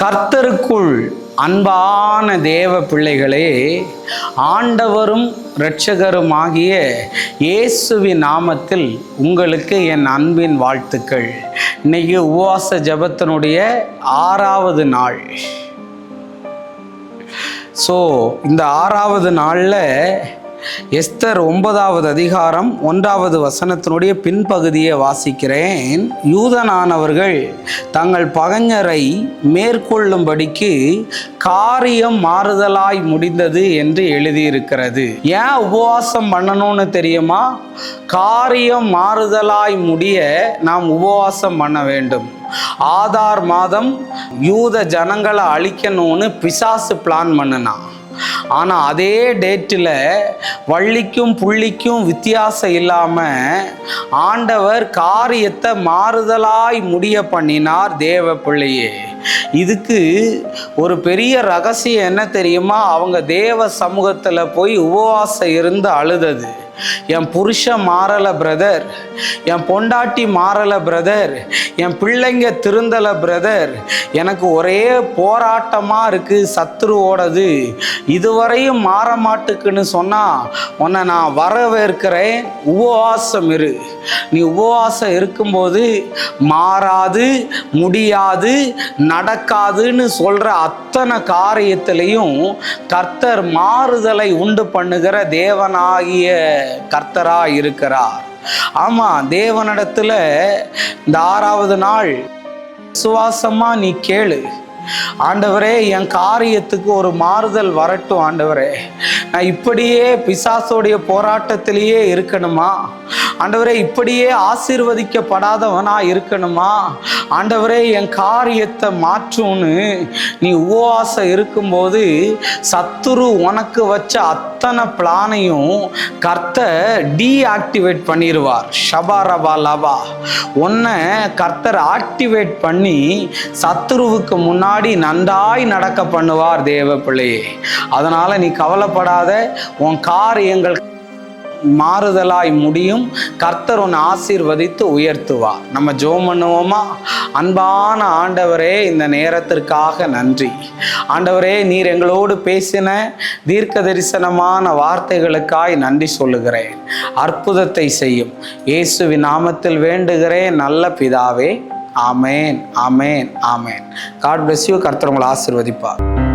கர்த்தருக்குள் அன்பான தேவ பிள்ளைகளே ஆண்டவரும் இரட்சகருமாகிய இயேசுவின் நாமத்தில் உங்களுக்கு என் அன்பின் வாழ்த்துக்கள். இன்னைக்கு உபவாச ஜபத்தினுடைய ஆறாவது நாள். ஸோ இந்த ஆறாவது நாளில் எஸ்தர் ஒன்பதாவது அதிகாரம் ஒன்றாவது வசனத்தினுடைய பின்பகுதியை வாசிக்கிறேன். யூதனானவர்கள் தங்கள் பகைஞரை மேற்கொள்ளும்படிக்கு காரியம் மாறுதலாய் முடிந்தது என்று எழுதியிருக்கிறது. ஏன் உபவாசம் பண்ணணும்னு தெரியுமா? காரியம் மாறுதலாய் முடிய நாம் உபவாசம் பண்ண வேண்டும். ஆதார் மாதம் யூத ஜனங்களை அழிக்கணும்னு பிசாசு பிளான் பண்ணினான். ஆனால் அதே டேட்டில் வள்ளிக்கும் புள்ளிக்கும் வித்தியாசம் இல்லாமல் ஆண்டவர் காரியத்தை மாறுதலாய் முடிய பண்ணினார் தேவ பிள்ளையே. இதுக்கு ஒரு பெரிய ரகசியம் என்ன தெரியுமா? அவங்க தேவ சமூகத்தில் போய் உபவாசம் இருந்து அழுதது. என் புருஷன் மாறலை பிரதர் என் பொண்டாட்டி மாறலை பிரதர் என் பிள்ளைங்க திருந்தலை பிரதர் எனக்கு ஒரே போராட்டமாக இருக்குது சத்துருவோடது. இதுவரையும் மாற மாட்டுக்குன்னு சொன்னால் உன்னை நான் வரவேற்கிறேன். உபவாசம் இரு. நீ உபவாசம் இருக்கும்போது மாறாது முடியாது நடக்காதுன்னு சொல்கிற அத்தனை காரியத்திலையும் கர்த்தர் மாறுதலை உண்டு பண்ணுகிற தேவனாகிய கர்த்தரா இருக்கிறார். ஆமாம் தேவனிடத்துல இந்த ஆறாவது நாள் சுவாசமா நீ கேளு. ஆண்டவரே என் காரியத்துக்கு ஒரு மாறுதல் வரட்டும் ஆண்டவரே. நான் இப்படியே பிசாசோடைய போராட்டத்திலேயே இருக்கணுமா? ஆண்டவரே இப்படியே ஆசீர்வதிக்கப்படாதவனா இருக்கணுமா? ஆண்டவரே என் காரியத்தை மாற்றும்னு நீ உபவாசம் இருக்கும்போது சத்துரு உனக்கு வச்ச அத்தனை பிளானையும் கர்த்தர் டீஆக்டிவேட் பண்ணிடுவார் ஷபா ரபா லபா. உன்னை கர்த்தர் ஆக்டிவேட் பண்ணி சத்துருவுக்கு முன்னாடி நன்றாய் நடக்க பண்ணுவார் தேவ பிள்ளையே அதனால் நீ கவலைப்படாத உன் காரியங்கள் மாறுதலாய் முடியும். கர்த்தர் உன்னை ஆசீர்வதித்து உயர்த்துவார். நம்ம ஜோம் பண்ணுவோமா? அன்பான ஆண்டவரே இந்த நேரத்திற்காக நன்றி. ஆண்டவரே நீர் எங்களோடு பேசின தீர்க்க தரிசனமான வார்த்தைகளுக்காய் நன்றி சொல்லுகிறேன். அற்புதத்தை செய்யும். இயேசுவின் நாமத்தில் வேண்டுகிறேன் நல்ல பிதாவே. ஆமேன் ஆமேன் ஆமேன். காட் பிளஸ் யூ கர்த்தர் உங்களை ஆசீர்வதிப்பார்.